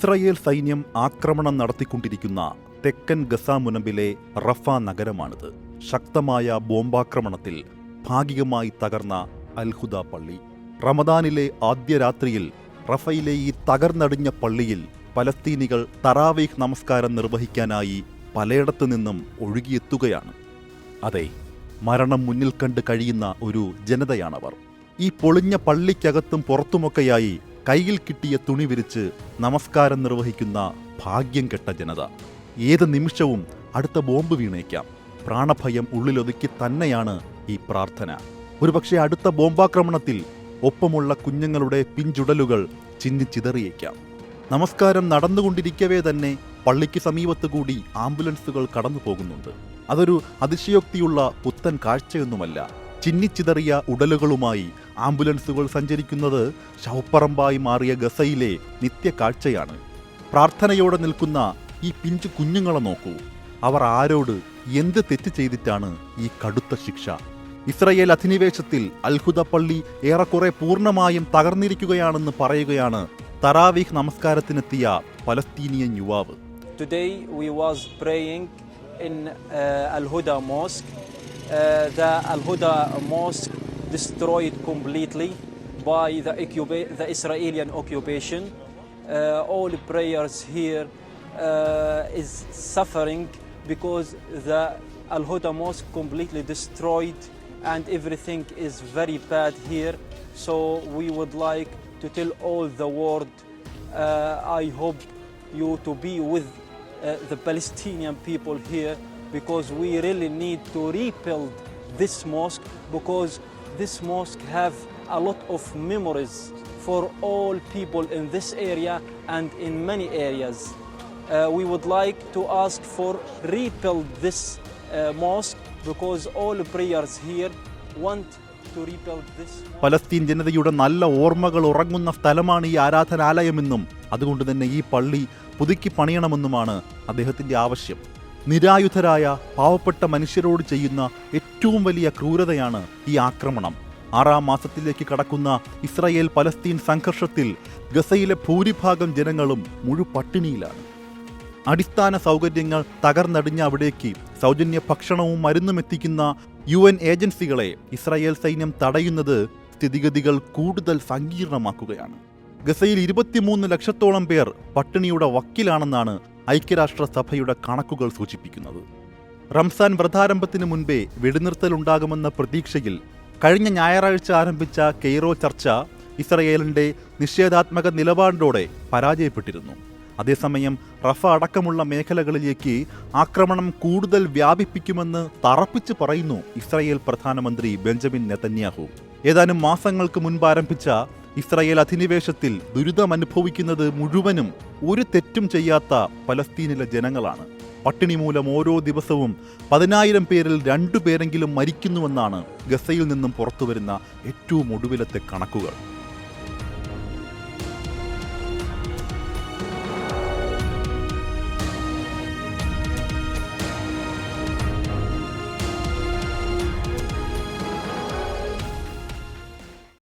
Israel സൈന്യം ആക്രമണം നടത്തിക്കൊണ്ടിരിക്കുന്ന തെക്കൻ ഗസ മുനമ്പിലെ റഫ നഗരമാണിത്. ശക്തമായ ബോംബാക്രമണത്തിൽ ഭാഗികമായി തകർന്ന അൽഹുദ പള്ളി. റമദാനിലെ ആദ്യ രാത്രിയിൽ റഫയിലെ ഈ തകർന്നടിഞ്ഞ പള്ളിയിൽ പലസ്തീനികൾ തറാവീഹ് നമസ്കാരം നിർവഹിക്കാനായി പലയിടത്തു നിന്നും ഒഴുകിയെത്തുകയാണ്. അതെ മരണം മുന്നിൽ കണ്ട് കഴിയുന്ന ഒരു ജനതയാണവർ. ഈ പൊളിഞ്ഞ പള്ളിക്കകത്തും പുറത്തുമൊക്കെയായി കയ്യിൽ കിട്ടിയ തുണി വിരിച്ച് നമസ്കാരം നിർവഹിക്കുന്ന ഭാഗ്യം കെട്ട ജനത. ഏത് നിമിഷവും അടുത്ത ബോംബ് വീണേക്കാം. പ്രാണഭയം ഉള്ളിലൊതുക്കി തന്നെയാണ് ഈ പ്രാർത്ഥന. ഒരുപക്ഷെ അടുത്ത ബോംബാക്രമണത്തിൽ ഒപ്പമുള്ള കുഞ്ഞുങ്ങളുടെ പിഞ്ചുടലുകൾ ചിന്നിച്ചിതറിയേക്കാം നമസ്കാരം നടന്നുകൊണ്ടിരിക്കവേ തന്നെ പള്ളിക്ക് സമീപത്ത് കൂടി ആംബുലൻസുകൾ കടന്നു പോകുന്നുണ്ട്. അതൊരു അതിശയോക്തിയുള്ള പുത്തൻ കാഴ്ചയൊന്നുമല്ല. ചിന്നിച്ചിതറിയ ഉടലുകളുമായി ആംബുലൻസുകൾ സഞ്ചരിക്കുന്നത് ശവപ്പറമ്പായി മാറിയ ഗസയിലെ നിത്യ കാഴ്ചയാണ് പ്രാർത്ഥനയോടെ നിൽക്കുന്ന ഈ പിഞ്ചു കുഞ്ഞുങ്ങളെ നോക്കൂ. അവർ ആരോട് എന്ത് തെറ്റ് ചെയ്തിട്ടാണ് ഈ കടുത്ത ശിക്ഷ? ഇസ്രയേൽ അധിനിവേശത്തിൽ അൽഹുദ പള്ളി ഏറെക്കുറെ പൂർണമായും തകർന്നിരിക്കുകയാണെന്ന് പറയുകയാണ് തറാവീഹ് നമസ്കാരത്തിനെത്തിയ പലസ്തീനിയൻ യുവാവ്. Today we was praying in uh, Mosque. Uh, the Al Huda Mosque destroyed completely by the, the Israeli occupation. Uh, all prayers here uh, is suffering because the Al Huda Mosque completely destroyed and everything is very bad here. So we would like to tell all the world. Uh, I hope you to be with uh, the Palestinian people here because we really need to rebuild this mosque because this mosque have a lot of memories for all people in this area and in many areas. Uh, we would like to ask for rebuild this uh, mosque because all prayers here want. Palestine ജനതയുടെ നല്ല ഓർമ്മകൾ ഉറങ്ങുന്ന സ്ഥലമാണ് ഈ ആരാധനാലയമെന്നും അതുകൊണ്ട് തന്നെ ഈ പള്ളി പുതുക്കി പണിയണമെന്നുമാണ് അദ്ദേഹത്തിന്റെ ആവശ്യം നിരായുധരായ പാവപ്പെട്ട മനുഷ്യരോട് ചെയ്യുന്ന ഏറ്റവും വലിയ ക്രൂരതയാണ് ഈ ആക്രമണം. ആറാം മാസത്തിലേക്ക് കടക്കുന്ന ഇസ്രായേൽ പലസ്തീൻ സംഘർഷത്തിൽ ഗസയിലെ ഭൂരിഭാഗം ജനങ്ങളും മുഴു പട്ടിണിയിലാണ്. അടിസ്ഥാന സൗകര്യങ്ങൾ തകർന്നടിഞ്ഞ അവിടേക്ക് സൗജന്യ ഭക്ഷണവും മരുന്നും എത്തിക്കുന്ന യു എൻ ഏജൻസികളെ ഇസ്രായേൽ സൈന്യം തടയുന്നത് സ്ഥിതിഗതികൾ കൂടുതൽ സങ്കീർണമാക്കുകയാണ്. ഗസയിൽ ഇരുപത്തിമൂന്ന് ലക്ഷത്തോളം പേർ പട്ടിണിയുടെ വക്കിലാണെന്നാണ് ഐക്യരാഷ്ട്രസഭയുടെ കണക്കുകൾ സൂചിപ്പിക്കുന്നത്. റംസാൻ വ്രതാരംഭത്തിന് മുൻപേ വെടിനിർത്തലുണ്ടാകുമെന്ന പ്രതീക്ഷയിൽ കഴിഞ്ഞ ഞായറാഴ്ച ആരംഭിച്ച കെയ്റോ ചർച്ച ഇസ്രയേലിന്റെ നിഷേധാത്മക നിലപാടിനോടെ പരാജയപ്പെട്ടിരുന്നു. അതേസമയം റഫ അടക്കമുള്ള മേഖലകളിലേക്ക് ആക്രമണം കൂടുതൽ വ്യാപിപ്പിക്കുമെന്ന് തറപ്പിച്ച് പറയുന്നു ഇസ്രായേൽ പ്രധാനമന്ത്രി ബെഞ്ചമിൻ നെതന്യാഹു. ഏതാനും മാസങ്ങൾക്ക് മുൻപ് ആരംഭിച്ച ഇസ്രായേൽ അധിനിവേശത്തിൽ ദുരിതമനുഭവിക്കുന്നത് മുഴുവനും ഒരു തെറ്റും ചെയ്യാത്ത പലസ്തീനിലെ ജനങ്ങളാണ്. പട്ടിണി മൂലം ഓരോ ദിവസവും പതിനായിരം പേരിൽ രണ്ടു പേരെങ്കിലും മരിക്കുന്നുവെന്നാണ് ഗസയിൽ നിന്നും പുറത്തുവരുന്ന ഏറ്റവും ഒടുവിലത്തെ കണക്കുകൾ.